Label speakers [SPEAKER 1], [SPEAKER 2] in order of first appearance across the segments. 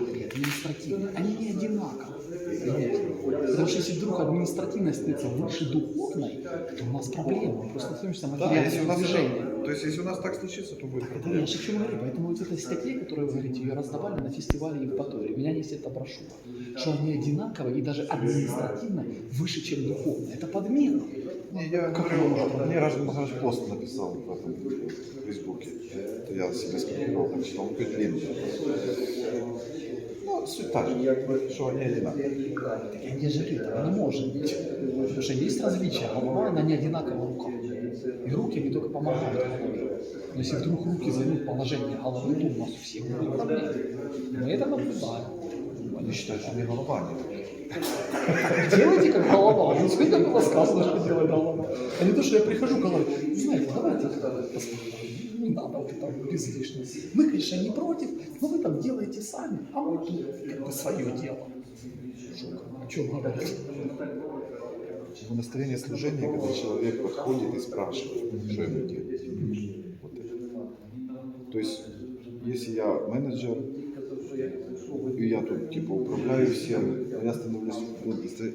[SPEAKER 1] кафедре административной, они не одинаковы. Понимаете? Потому что если вдруг административная становится выше духовной, то у нас проблема. Мы просто находимся на
[SPEAKER 2] Да, если это, то есть если у нас так случится, то будет
[SPEAKER 1] Так это я же чем говорю. Поэтому вот этой статье, которую вы говорите, ее раздавали на фестивале Евпатории. Меня есть эта брошюра. Что они одинаковые и даже административно выше, чем духовно. Это подмена.
[SPEAKER 2] Не, я говорю, мне Ражин Махарадж пост написал в этом в Фейсбуке. Это я себе скопировал, так что он какой длинный. Ну, суть та же, что они одинаковые.
[SPEAKER 1] Так я не говорю, этого не может быть. Потому что есть различия. Голова, она не одинаковая рука. И руки не только помогают. Но если вдруг руки займут положение головы, то у нас у всех будут проблемы. Мы это наблюдаем.
[SPEAKER 2] Они считают, что у меня голова не
[SPEAKER 1] Делайте как голова. Вот сегодня было сказано, что делать голова. А не то, что я прихожу к голове. «Ну, Знаете, давайте посмотрим. Не надо вот там без лишнего. Мы, конечно, не против, но вы там делаете сами, а мы как бы свое дело. Что, о чем говорить?
[SPEAKER 2] В настроении служения, когда человек подходит и спрашивает, что ему делать. Вот. То есть, если я менеджер, и я тут типа управляю всем, но я становлюсь,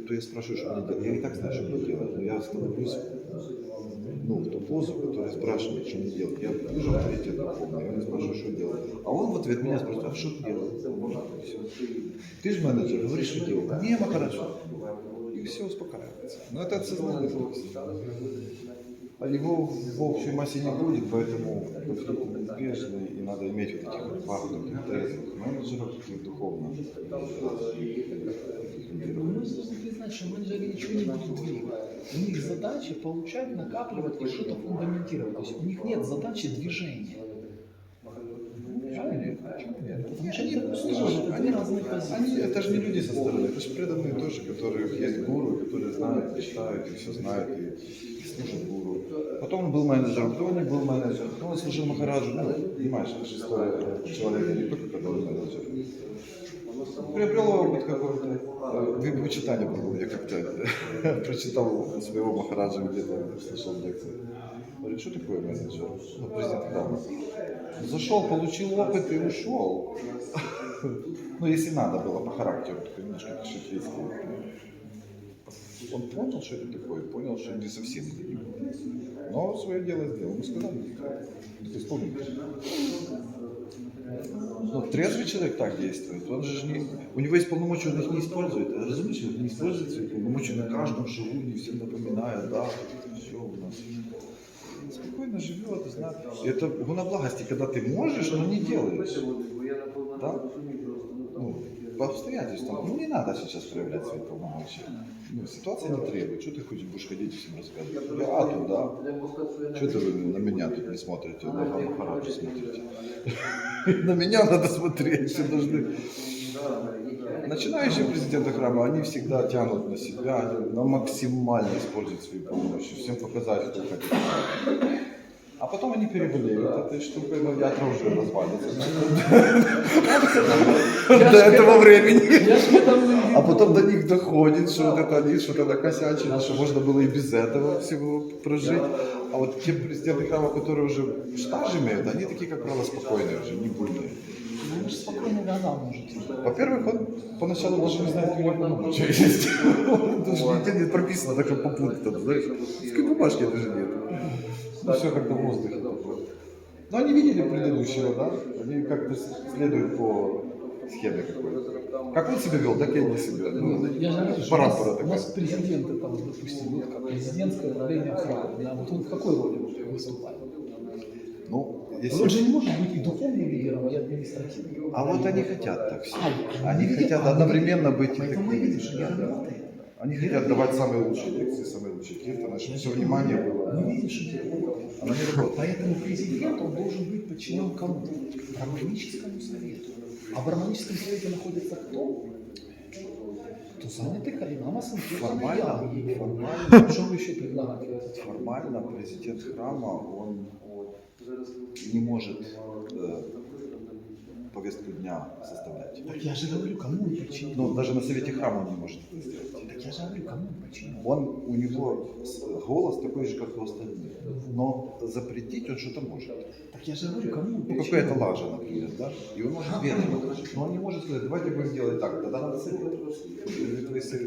[SPEAKER 2] то я спрашиваю, что мне делать. Я и так знаю, что мне делать, но я становлюсь ну, в ту позу, которая спрашивает, что мне делать. Я вижу авторитет духовный, я не спрашиваю, что делать. А он в ответ меня спрашивает, а что? И всё. Ты же менеджер, говоришь, что делать. Не, хорошо. Все успокаивается. Но это от сознания. А его в общей массе не будет, поэтому неизбежны, и надо иметь вот этих вот таких трезвых менеджеров, таких духовно.
[SPEAKER 1] Должны признать, что менеджеры ничего не будут двигать. У них задача получать, накапливать и что-то фундаментировать. То есть у них нет задачи движения.
[SPEAKER 2] Почему
[SPEAKER 1] они разные позиции.
[SPEAKER 2] Они, это же не люди со стороны, это же преданные тоже, которые есть гуру, которые знают, читают, и все знают, и, слушают гуру. Потом он был менеджером, он не был менеджером, потом он служил Махараджу. Ну, понимаешь, это же история человека не только, он менеджер. Приобрел опыт какой-то. Э, Вы бы читали был, я как-то прочитал своего Махараджа где-то, слышал лекцию. Говорит, что такое менеджер? Ну, президент храма. Зашел, получил опыт и ушел. Ну, если надо было по характеру, такой немножко кашетрийский. Он понял, что это такое, понял, что не совсем. Но свое дело сделал. Мы сказали, это исполнил. Ну, трезвый человек так действует. Он же не, у него есть полномочия, он их не использует. Разумеешь, он не использует свои полномочия на каждом шагу, не всем напоминает, да, все у нас. Спокойно живет, знает. И это гуна благости, когда ты можешь, но не делаешь. Да? Ну, по обстоятельствам. Ну, не надо сейчас проявлять свои полномочия. Ну, ситуация не требует. Что ты хочешь, будешь ходить и всем рассказывать? Я туда. Что ты вы на меня тут не смотрите, на Махараджа смотрите? На меня надо смотреть, все должны. Начинающие президенты храма, они всегда тянут на себя, на максимально используют свои полномочия, всем показать, кто хотят. А потом они переболеют этой штукой, но ядра уже развалится. До этого времени. А потом до них доходит, что вот это они что-то накосячили, что можно было и без этого всего прожить. А вот те президенты храма, которые уже стаж имеют, они такие, как правило, спокойные уже, не буйные.
[SPEAKER 1] Ну, спокойно глаза можете.
[SPEAKER 2] Во-первых, он поначалу даже не знает, какие у него полномочия есть. Даже нигде не прописано так, как по пунктам, знаешь. Бумажки даже нет. Ну, все как-то в воздухе. Но они видели предыдущего, да? Они как-то следуют по схеме какой-то. Как он себя вел, так и они себя. Ну,
[SPEAKER 1] Я же говорю, что у нас, у нас президенты там, допустим, вот как президентское правление храма, да, вот он в какой роли выступает?
[SPEAKER 2] Ну,
[SPEAKER 1] Он
[SPEAKER 2] если...
[SPEAKER 1] же не может быть и духовным лидером, и административным.
[SPEAKER 2] А вот они хотят так все.
[SPEAKER 1] А,
[SPEAKER 2] Они хотят
[SPEAKER 1] а,
[SPEAKER 2] одновременно быть и
[SPEAKER 1] Поэтому
[SPEAKER 2] такими.
[SPEAKER 1] видим, что не работает.
[SPEAKER 2] Они хотят давать самые лучшие лекции, самые лучшие киртаны, чтобы все внимание было.
[SPEAKER 1] Мы видим, что не работает. Поэтому президент, он должен быть подчинен кому? Гармоническому совету. А в гармоническом совете находится кто? Кто занятый Харинама
[SPEAKER 2] Формально,
[SPEAKER 1] Санкиртана
[SPEAKER 2] формально,
[SPEAKER 1] Что вы еще предлагаете?
[SPEAKER 2] формально президент храма, он не может э, повестку дня составлять.
[SPEAKER 1] Так я же говорю, кому он подчинен?
[SPEAKER 2] Ну, даже на совете храма он не может это сделать.
[SPEAKER 1] Так я же говорю, кому он подчинен?
[SPEAKER 2] Он, у него голос такой же, как у остальных. Но запретить он что-то может.
[SPEAKER 1] Я же говорю, кому?
[SPEAKER 2] Ну, какая-то лажа, например, да? И он может верить. Но он не может сказать, давайте будем делать так, тогда надо совет.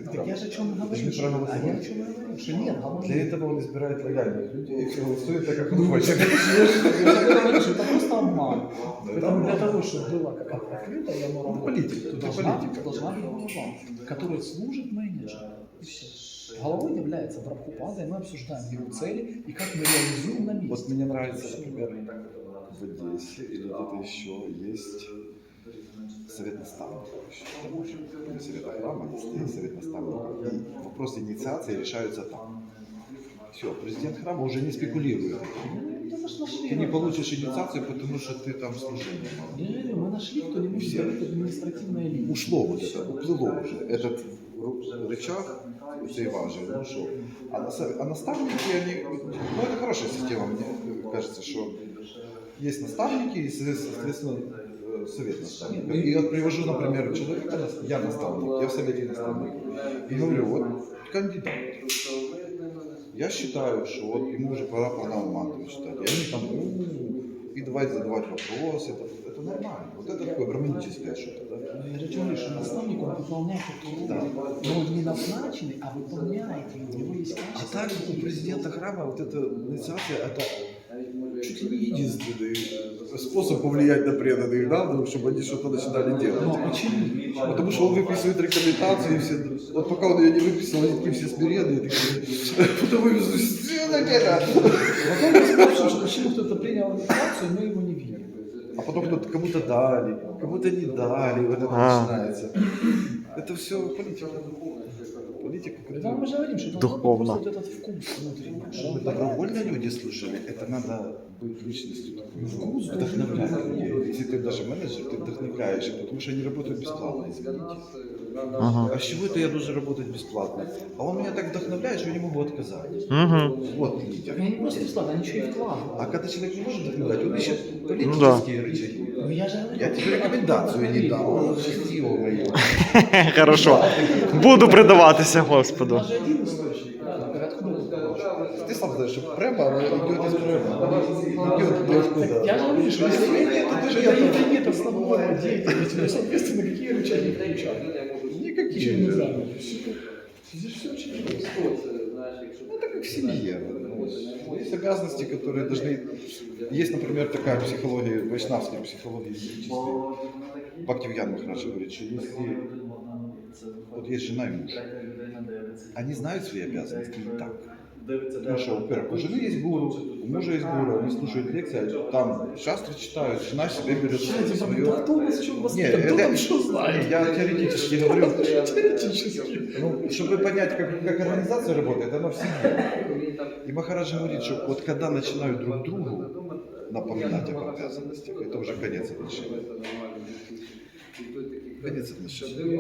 [SPEAKER 1] Так я же о чем говорю. А я о чем говорю, что нет, а
[SPEAKER 2] Для этого он избирает лояльных людей и голосует так, как он хочет.
[SPEAKER 1] Это просто обман.
[SPEAKER 2] Ну, это
[SPEAKER 1] Поэтому для того, чтобы была какая-то открытая
[SPEAKER 2] Ну,
[SPEAKER 1] должна,
[SPEAKER 2] политика.
[SPEAKER 1] должна быть голова, которая служит менеджеру. И все. Головой является Прабхупада, и мы обсуждаем его цели и как мы реализуем на месте.
[SPEAKER 2] Вот мне нравится, например, в Одессе или где-то еще есть совет наставников. Не совет храма, есть совет наставников. И вопросы инициации решаются там. Все, президент храма уже не спекулирует. Ты не получишь инициацию, потому что ты там служение. мало.
[SPEAKER 1] Не, мы нашли, кто не может
[SPEAKER 2] Все.
[SPEAKER 1] говорить административная линия.
[SPEAKER 2] Ушло вот это, уплыло уже. Этот рычаг, важный, он ушел. А, а наставники, они, ну это хорошая система, мне кажется, что есть наставники и, соответственно, совет наставников. И я привожу, например, человека, я наставник, я в совете наставник, и говорю, вот кандидат. Я считаю, что вот ему уже пора программу читать. И они там, «У, и давайте задавать вопросы. Это, это нормально. Вот это такое гармоническое что-то. Да?
[SPEAKER 1] Ну, Я же говорю, что наставник, он выполняет эту роль, но он не назначенный, а выполняет ее, у него есть
[SPEAKER 2] А
[SPEAKER 1] качество.
[SPEAKER 2] так у президента храма вот эта инициация, это чуть ли не единственный способ повлиять на преданных, да, ну, чтобы они что-то начинали делать.
[SPEAKER 1] Но почему?
[SPEAKER 2] Потому что он выписывает рекомендации, и все, вот пока он ее не выписал, они такие все смиренные, такие, потом выписывают, «Что это это?»
[SPEAKER 1] Потом мы спрашиваем, что почему кто-то принял инициацию, мы ему не верим.
[SPEAKER 2] А потом кто-то кому-то дали, кому-то не дали, вот это
[SPEAKER 3] А.
[SPEAKER 2] начинается. Это все политика. Политика.
[SPEAKER 1] Это мы же говорим, что
[SPEAKER 3] Духовно.
[SPEAKER 1] просто вот этот вкус внутренний.
[SPEAKER 2] Чтобы добровольно люди служили, это надо быть личностью такой, вдохновлять людей. Если ты даже менеджер, ты вдохновляешь, потому что они работают бесплатно, извините.
[SPEAKER 3] Ага.
[SPEAKER 2] А с чего это я должен работать бесплатно? А он меня так вдохновляет, что я не могу отказать.
[SPEAKER 3] Угу.
[SPEAKER 2] Вот лидер.
[SPEAKER 1] они не просто бесплатно, они еще и вкладывают.
[SPEAKER 2] А когда человек не может вдохновлять, он ищет
[SPEAKER 3] Ну
[SPEAKER 2] политические рычаги.
[SPEAKER 1] Ну я же говорю,
[SPEAKER 2] Я тебе рекомендацию не дам, он счастливо мою.
[SPEAKER 3] Хорошо. Буду предаватися Господу.
[SPEAKER 1] У нас же один источник, правильно? Так откуда вы знаете?
[SPEAKER 2] Ты сам знаешь, что прямо оно идет из прямо. Идет ниоткуда.
[SPEAKER 1] Я же говорю, что если нет, то это, это нет основного деятельности, ну, соответственно, какие рычаги включать?
[SPEAKER 2] Никаких.
[SPEAKER 1] Ничего не знаю. Здесь все очень просто.
[SPEAKER 2] Ну, это как в семье. Есть обязанности, которые должны... Есть, например, такая психология, вайшнавская психология язычества. Бхактивьян Махарадж говорит, что если вот есть жена и муж, они знают свои обязанности не так. Потому что, во-первых, у жены есть гуру, у мужа есть гуру, они слушают лекции, там шастры читают, жена себе берет
[SPEAKER 1] Да
[SPEAKER 2] свое.
[SPEAKER 1] кто у вас что вас
[SPEAKER 2] Нет,
[SPEAKER 1] кто
[SPEAKER 2] это-
[SPEAKER 1] там что знает?
[SPEAKER 2] Я теоретически говорю,
[SPEAKER 1] Теоретически.
[SPEAKER 2] ну, чтобы понять, как, как организация работает, она в семье. И Махарадж говорит, что вот когда начинают друг другу напоминать об обязанностях, это уже конец отношений. Конец отношений.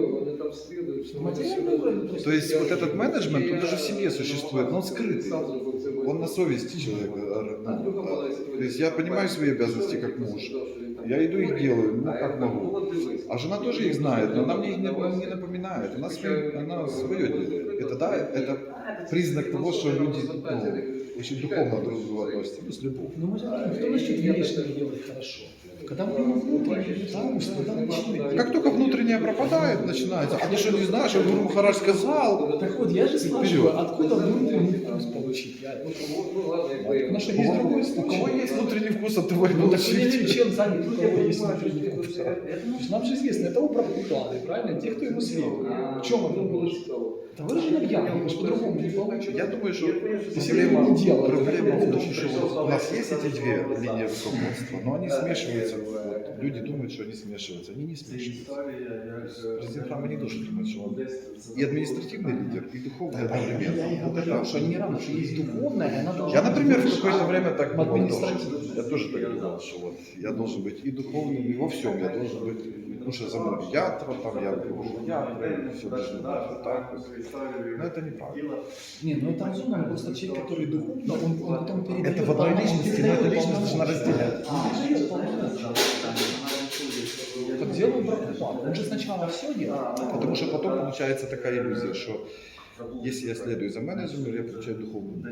[SPEAKER 1] Материальный уровень просто.
[SPEAKER 2] То есть вот этот менеджмент, он даже в семье существует, но он скрытый. Он на совести человека. ну, да. То есть я понимаю свои обязанности как муж. Я иду их делаю, ну как могу. А жена тоже их знает, но она мне их не, не напоминает. Она, свои, она свое делает. Это да, это признак того, что люди ну, очень духовно друг к другу относятся, ну, с любовью.
[SPEAKER 1] Ну, мы же говорим, кто начнет внешне делать хорошо? Когда мы внутренне вкус, тогда начнет
[SPEAKER 2] Как только внутреннее пропадает, начинается. А ты что не знаешь, что Гуру Махарадж сказал?
[SPEAKER 1] Так вот, я же спрашиваю, откуда внутренний вкус получить? Я... Потому что есть другой
[SPEAKER 2] У кого есть внутренний вкус, от того и
[SPEAKER 1] Ну, я
[SPEAKER 2] получить.
[SPEAKER 1] знаю, чем занят, у кого есть внутренний вкус. Нам же известно, это у Прабхупады, правильно? Те, кто ему следует. В чем это было? Это выражено в яме, мы же по-другому не получим.
[SPEAKER 2] Я думаю, что проблема, проблема в том, что у нас есть эти две линии руководства, но они смешиваются. Вот люди думают, что они смешиваются. Они не смешиваются. Президент храма не должен думать, что он и административный лидер, и духовный
[SPEAKER 1] Я, я,
[SPEAKER 2] одновременно.
[SPEAKER 1] я
[SPEAKER 2] Вот
[SPEAKER 1] говорю,
[SPEAKER 2] это-
[SPEAKER 1] что они не равны, что есть духовное, и она должна
[SPEAKER 2] Я, например, в какое-то время так думал тоже. Я тоже так думал, что вот я должен быть и духовным, и во всем. Я должен быть, потому что за мной ятра, там я дружу ятра, все должно быть вот так вот. Но это неправильно.
[SPEAKER 1] Не, ну это разумно, но просто человек, который духовно, он, он потом передает...
[SPEAKER 2] Это в одной личности, но эта личность должна разделять.
[SPEAKER 1] А. Так делаем Прабхупада. Он же сначала все делал.
[SPEAKER 2] Потому что потом получается такая иллюзия, что Если я следую за менеджером, я получаю духовную.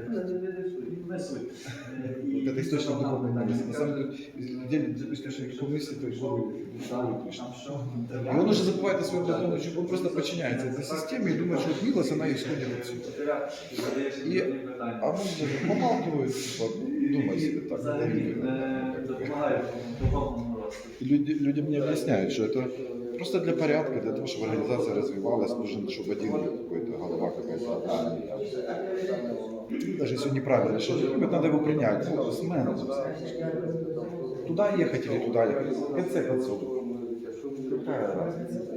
[SPEAKER 2] Вот это источник духовной мудрости. На самом деле, источник духовной мысли, то есть Кришне. И он уже забывает о своем законе, он просто подчиняется этой системе и думает, что вот милость, она исходит отсюда. И, а менеджер помалкивает, типа, думай себе так, люди, люди мне объясняют, что это просто для порядка, для того, чтобы организация развивалась, нужен, чтобы один какой-то голова какая-то отдана. Даже если он неправильно что надо его принять. Ну, с менеджером. Туда ехать или туда ехать. В конце концов. Какая разница?